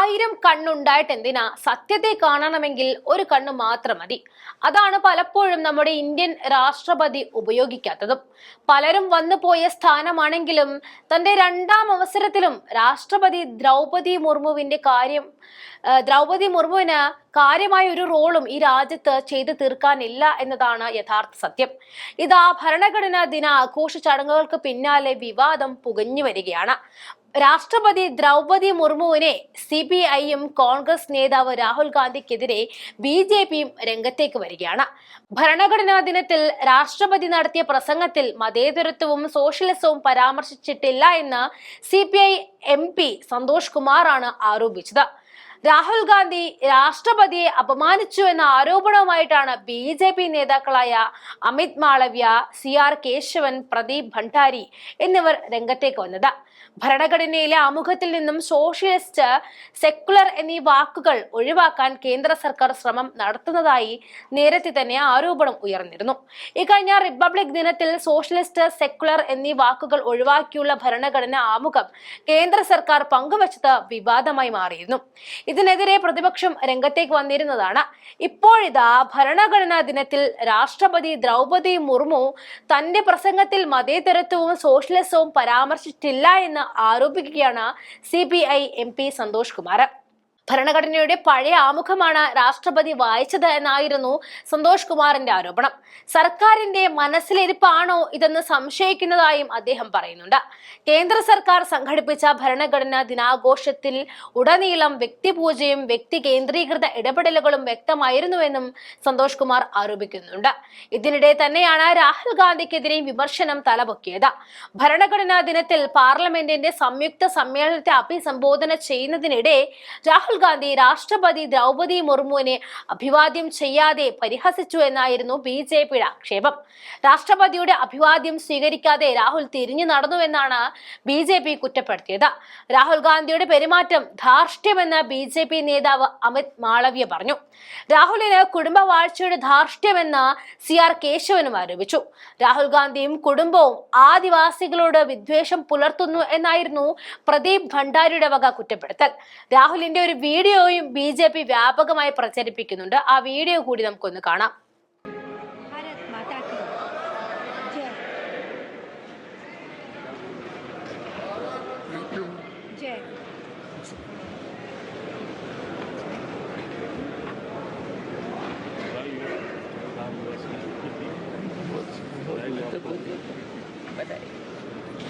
ആയിരം കണ്ണുണ്ടായിട്ട് എന്തിനാ സത്യത്തെ കാണണമെങ്കിൽ ഒരു കണ്ണ് മാത്രം മതി. അതാണ് പലപ്പോഴും നമ്മുടെ ഇന്ത്യൻ രാഷ്ട്രപതി ഉപയോഗിക്കാത്തതും. പലരും വന്നു പോയ സ്ഥാനമാണെങ്കിലും തന്റെ രണ്ടാം അവസരത്തിലും രാഷ്ട്രപതി ദ്രൗപദി മുർമുവിന്റെ കാര്യം ദ്രൗപദി മുർമുവിന് കാര്യമായ ഒരു റോളും ഈ രാജ്യത്ത് ചെയ്തു തീർക്കാനില്ല എന്നതാണ് യഥാർത്ഥ സത്യം. ഇതാ ഭരണഘടനാ ദിന ആഘോഷ ചടങ്ങുകൾക്ക് പിന്നാലെ വിവാദം പുകഞ്ഞു വരികയാണ്. രാഷ്ട്രപതി ദ്രൗപതി മുർമുവിനെ സി പി ഐയും കോൺഗ്രസ് നേതാവ് രാഹുൽ ഗാന്ധിക്കെതിരെ ബി ജെ പിയും രംഗത്തേക്ക് വരികയാണ്. ഭരണഘടനാ ദിനത്തിൽ രാഷ്ട്രപതി നടത്തിയ പ്രസംഗത്തിൽ മതേതരത്വവും സോഷ്യലിസവും പരാമർശിച്ചിട്ടില്ല എന്ന് C P I M P Santhosh കുമാറാണ് ആരോപിച്ചത്. രാഹുൽ ഗാന്ധി രാഷ്ട്രപതിയെ അപമാനിച്ചു എന്ന ആരോപണവുമായിട്ടാണ് ബി ജെ പി നേതാക്കളായ അമിത് മാളവ്യ സി ആർ കേശവൻ പ്രദീപ് ഭണ്ഡാരി എന്നിവർ രംഗത്തേക്ക് വന്നത്. ഭരണഘടനയിലെ ആമുഖത്തിൽ നിന്നും സോഷ്യലിസ്റ്റ് സെക്കുലർ എന്നീ വാക്കുകൾ ഒഴിവാക്കാൻ കേന്ദ്ര സർക്കാർ ശ്രമം നടത്തുന്നതായി നേരത്തെ തന്നെ ആരോപണം ഉയർന്നിരുന്നു. ഇക്കഴിഞ്ഞ റിപ്പബ്ലിക് ദിനത്തിൽ സോഷ്യലിസ്റ്റ് സെക്കുലർ എന്നീ വാക്കുകൾ ഒഴിവാക്കിയുള്ള ഭരണഘടന ആമുഖം കേന്ദ്ര സർക്കാർ പങ്കുവച്ചത് വിവാദമായി മാറിയിരുന്നു. ഇതിനെതിരെ പ്രതിപക്ഷം രംഗത്തേക്ക് വന്നിരുന്നതാണ്. ഇപ്പോഴിതാ ഭരണഘടനാ ദിനത്തിൽ രാഷ്ട്രപതി ദ്രൗപതി മുർമു തന്റെ പ്രസംഗത്തിൽ മതേതരത്വവും സോഷ്യലിസവും പരാമർശിച്ചിട്ടില്ല എന്ന് ആരോപിക്കുകയാണ് C P I M P Santhosh Kumar. ഭരണഘടനയുടെ പഴയ ആമുഖമാണ് രാഷ്ട്രപതി വായിച്ചത് എന്നായിരുന്നു സന്തോഷ് കുമാറിന്റെ ആരോപണം. സർക്കാരിന്റെ മനസ്സിലിരിപ്പാണോ ഇതെന്ന് സംശയിക്കുന്നതായും അദ്ദേഹം പറയുന്നുണ്ട്. കേന്ദ്ര സർക്കാർ സംഘടിപ്പിച്ച ഭരണഘടനാ ദിനാഘോഷത്തിൽ ഉടനീളം വ്യക്തിപൂജയും വ്യക്തി കേന്ദ്രീകൃത ഇടപെടലുകളും വ്യക്തമായിരുന്നുവെന്നും സന്തോഷ് കുമാർ ആരോപിക്കുന്നുണ്ട്. ഇതിനിടെ തന്നെയാണ് രാഹുൽ ഗാന്ധിക്കെതിരെ വിമർശനം തലപൊക്കിയത്. ഭരണഘടനാ ദിനത്തിൽ പാർലമെന്റിന്റെ സംയുക്ത സമ്മേളനത്തെ അഭിസംബോധന ചെയ്യുന്നതിനിടെ രാഹുൽ ഗാന്ധി രാഷ്ട്രപതി ദ്രൗപതി മുർമുവിനെ അഭിവാദ്യം ചെയ്യാതെ പരിഹസിച്ചു എന്നായിരുന്നു ബി ജെ പിയുടെ ആക്ഷേപം. രാഷ്ട്രപതിയുടെ അഭിവാദ്യം സ്വീകരിക്കാതെ രാഹുൽ തിരിഞ്ഞു നടന്നുവെന്നാണ് ബി ജെ പി കുറ്റപ്പെടുത്തിയത്. രാഹുൽ ഗാന്ധിയുടെ പെരുമാറ്റം ധാർഷ്ട്യമെന്ന് ബി ജെ പി നേതാവ് അമിത് മാളവ്യ പറഞ്ഞു. രാഹുലിന് കുടുംബവാഴ്ചയുടെ ധാർഷ്ട്യമെന്ന് സി ആർ കേശവനും ആരോപിച്ചു. രാഹുൽ ഗാന്ധിയും കുടുംബവും ആദിവാസികളോട് വിദ്വേഷം പുലർത്തുന്നു എന്നായിരുന്നു പ്രദീപ് ഭണ്ഡാരിയുടെ വക കുറ്റപ്പെടുത്തൽ. രാഹുലിന്റെ ഒരു വീഡിയോയും ബി ജെ പി വ്യാപകമായി പ്രചരിപ്പിക്കുന്നുണ്ട്. ആ വീഡിയോ കൂടി നമുക്കൊന്ന് കാണാം. बताइए